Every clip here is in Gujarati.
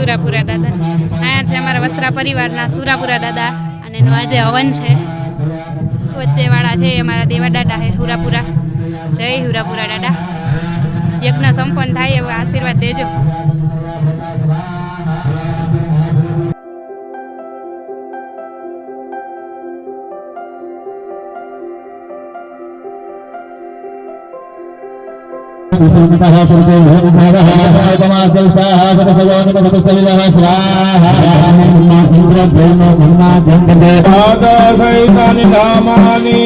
સુરાપુરા દાદા. અહીંયા છે અમારા વસ્ત્રા પરિવારના સુરાપુરા દાદા અને એનું આજે હવન છે. વચ્ચેવાળા છે અમારા દેવા દાદા છે, હુરાપુરા. જય હુરાપુરા દાદા. યજ્ઞ સંપન્ન થાય એવો આશીર્વાદ દેજો. विसर्मितः श्रुते भूमिभागः समासल्ताः सपसयोनिपसविदः स्वाहा इन्द्रभूमो ब्रह्माजन्दे पादसहितानि धामानि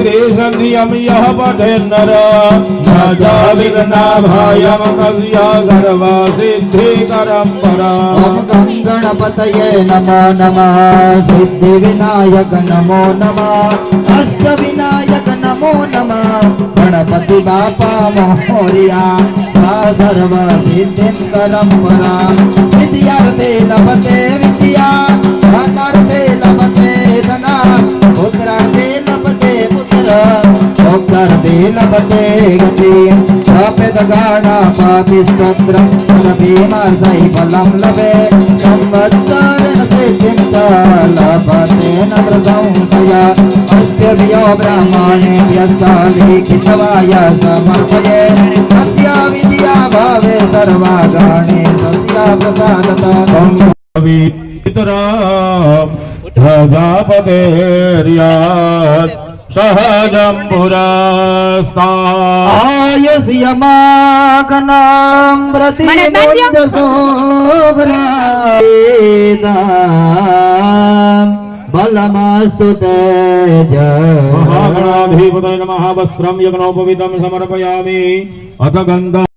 त्रिसन्धियं यः पठेन्नर भायं कस्य सर्वसिद्धिकरं परा ॐ गं गणपतये नमो नमः सिद्धिविनायक नमो नमः अष्टविनायक नमो नमः। गणपति बापा महोरिया सा सर्वसिद्धिं परम्परा विद्यार्थे लभते विद्या धनार्थे लभते धना। पुत्रार्थे लभते पुत्र भोक्तार्थे लभते गति। పెదగాడ పాతిష్టద్ర మన భీమర్దై బలం లవే సంవత్సారణ సిద్ధింతాలపతేన మృతం తయా అస్త్యవియో బ్రాహ్మణే వ్యస్తాలిఖితవాయ సమర్పయే. సత్యా విద్యా భావే సర్వాగాణే సత్యా ప్రసాదత. పవిత్రా భగాపదేర్యాత్ सहजम्बुरस्तायमाघनाम्रति बलमस्तु महागणाधिपतय नमः। वस्त्रं यज्ञोपवितं समर्पयामि। अथ गन्धम्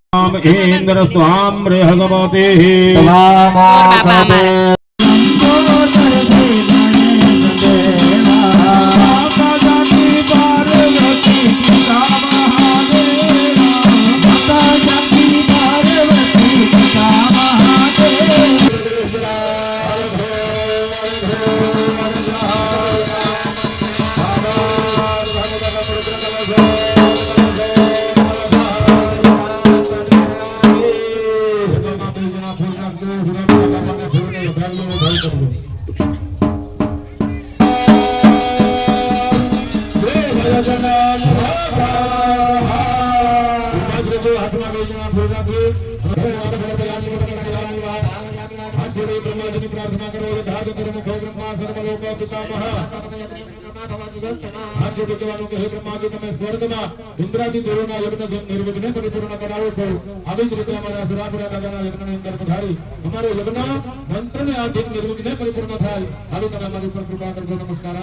ભગવાનનું કહે બ્રહ્મા કે તમે સ્વર્ગમાં ધુંધરાથી ધોરોના યજ્ઞ નિર્વિઘ્ને પરિપૂર્ણ બનાવો છો આવી જ રીતે અમારા સુરાપુરા રાજાના યજ્ઞની અંદર પધારી અમારો યજ્ઞ મંત્રને આધીન નિર્વિઘ્ને પરિપૂર્ણ થાય આવી તમે અમારી ઉપર કૃપા કરજો નમસ્કાર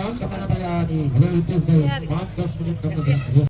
હવે રીતે પાંચ દસ મિનિટ તમને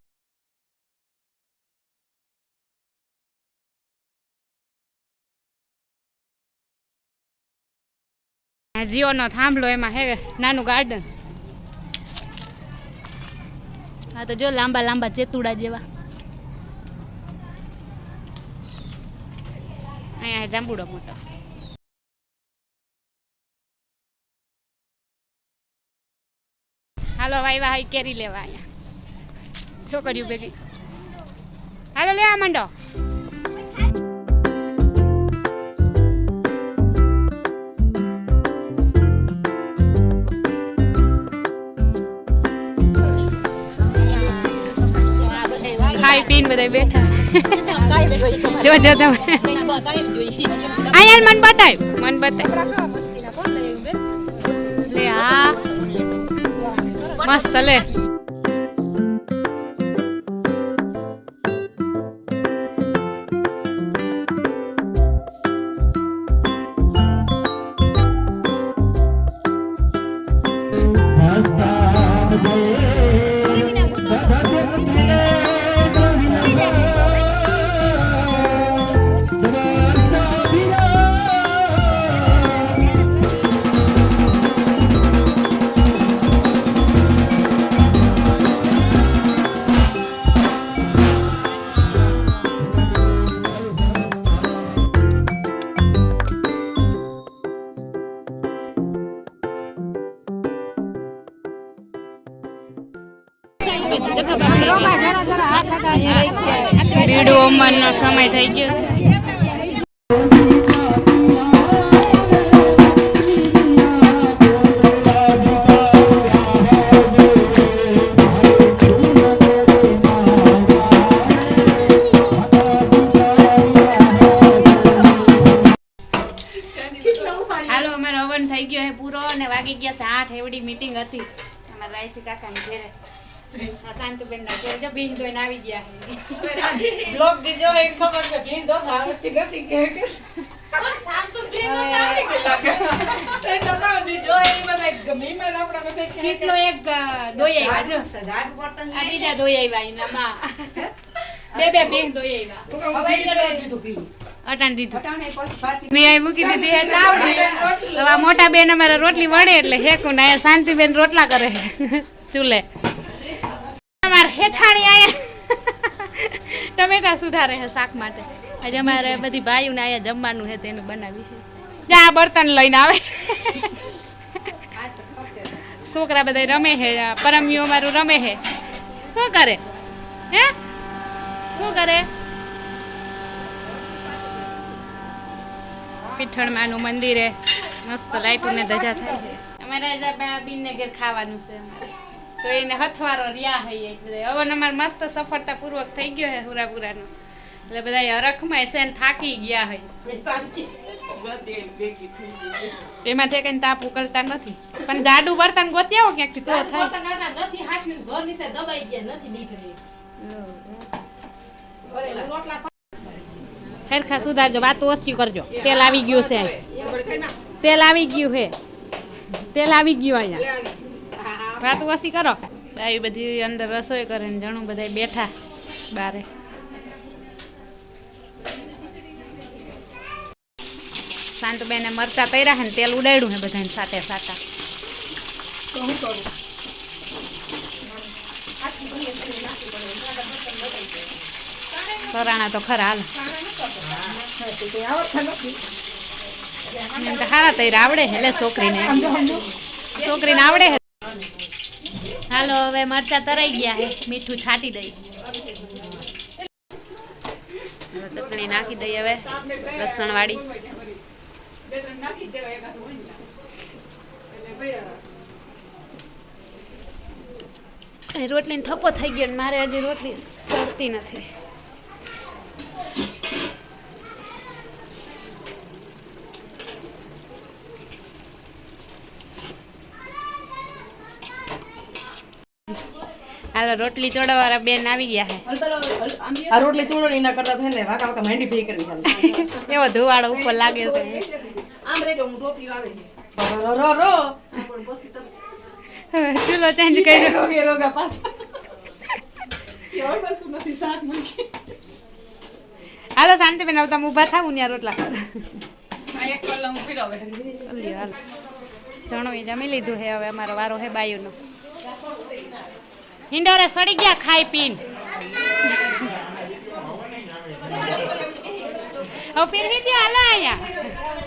આ જીઓનો થાંભલો એમાં હે, નાનું ગાર્ડન હા તો જો લાંબા લાંબા ચેતુડા જેવા. અહીંયા જાંબુડો મોટો. હાલો વાઈ વાઈ કેરી લેવા અહીંયા. છોકરીઓ ભેગી. હાલો લેવા માંડો. પીને બધા બેઠા. જો જો તમે અહીંયા મન બતાય મન બતાય. લે આ. મસ્ત લે. બીડું સમય થઈ ગયો છે. થઈ ગયો છે પૂરો અને વાગી ગયા છે આઠ. એવડી મીટિંગ હતી. અમારા રાયસી કાકાની ઘેરે. આ શાંતુબેન ના ઘેરે જો બીજ ધોઈને આવી ગયા છે. બ્લોક દીજો એ ખબર છે ભીંડ દોસ આવડતી નથી કે કે તે તમારો દીજો એ મને ગમી મને આપણા બધા કે કેટલો એક અ, દોઈ આવ્યા જો જાડું બર્તન આ બીજા દોઈ આવ્યા એના બા બે બે બેન દોઈ આવ્યા હવે એટલે દીધું પી અટાણ દીધું મેં અહીં મૂકી દીધી હે તાવડી હવે આ મોટા બેન અમારા રોટલી વળે એટલે હેકું ને અહીંયા શાંતિબેન રોટલા કરે ચૂલે અમારે આયા. ટમેટા સુધારે છે શાક માટે. આજે અમારે બધી ભાઈઓને અહીંયા જમવાનું છે, તેનું બનાવી છે. આ બર્તન લઈને આવે. છોકરા બધા રમે છે પરમીઓ મારું રમે છે. શું કરે? હે? શું કરે? પીઠળમાંનું મંદિરે હે મસ્ત લાઈટ ને ધજા થાય અમારે આજે બીનને ઘેર ખાવાનું છે અમારે. તો એને હથવારો રહ્યા હૈ બધા. હવે અમારે મસ્ત સફળતાપૂર્વક થઈ ગયો હે હુરાપુરાનો. એટલે બધા હરખમાં છે ને થાકી ગયા હોય એમાંથી કઈ તાપ ઉકલતા નથી. પણ જાડું વર્તન ગોતી આવો ક્યાંકથી? તો થાય. નથી હાથવીને ઘર નીચે દબાઈ ગયા નથી નીકળી. રોટલા હેરખા સુધારજો વાત ઓછી કરજો. તેલ આવી ગયું છે. તેલ આવી ગયું છે તેલ આવી ગયું અહીંયા. વાત ઓછી કરો? આવી બધી અંદર રસોઈ કરે ને જણું બધા બેઠા બારે. શાંતબેને મરચા તૈરા છે ને તેલ ઉડાડ્યું છે બધાને સાથે સાટા સરાણા તો ખરા હાલ. હારા તૈરા આવડે એટલે છોકરીને. છોકરીને આવડે હાલો, હવે મરચા તરાઈ ગયા છે મીઠું છાંટી દઈ ચટણી નાખી દઈ હવે લસણ વાળી રોટલીને થપ્પો થઈ ગયો મારે હજી રોટલી સરતી નથી. હાલો રોટલી ચોડવાવાળા બેન આવી ગયા આ રોટલી ચૂંટણી ના કરતા થઈને વાકા વાકા માંડી ભેગી કરવી હાલ. એવો ધુવાળો ઉપર લાગે છે. આમ રેજો હું ટોપી આવે રો રો રો. ચૂલો ચેન્જ કર્યો. કે રોગા પાસ હાલો શાંતિબેન હવે તમે ઊભા થાવ ને આ રોટલા ઈ જમી લીધું છે હવે અમારો વારો હે બાયુનો. હિંડોરે સડી ગયા ખાઈ પીન. હવે પીરવી દ્યો હાલો અહીંયા.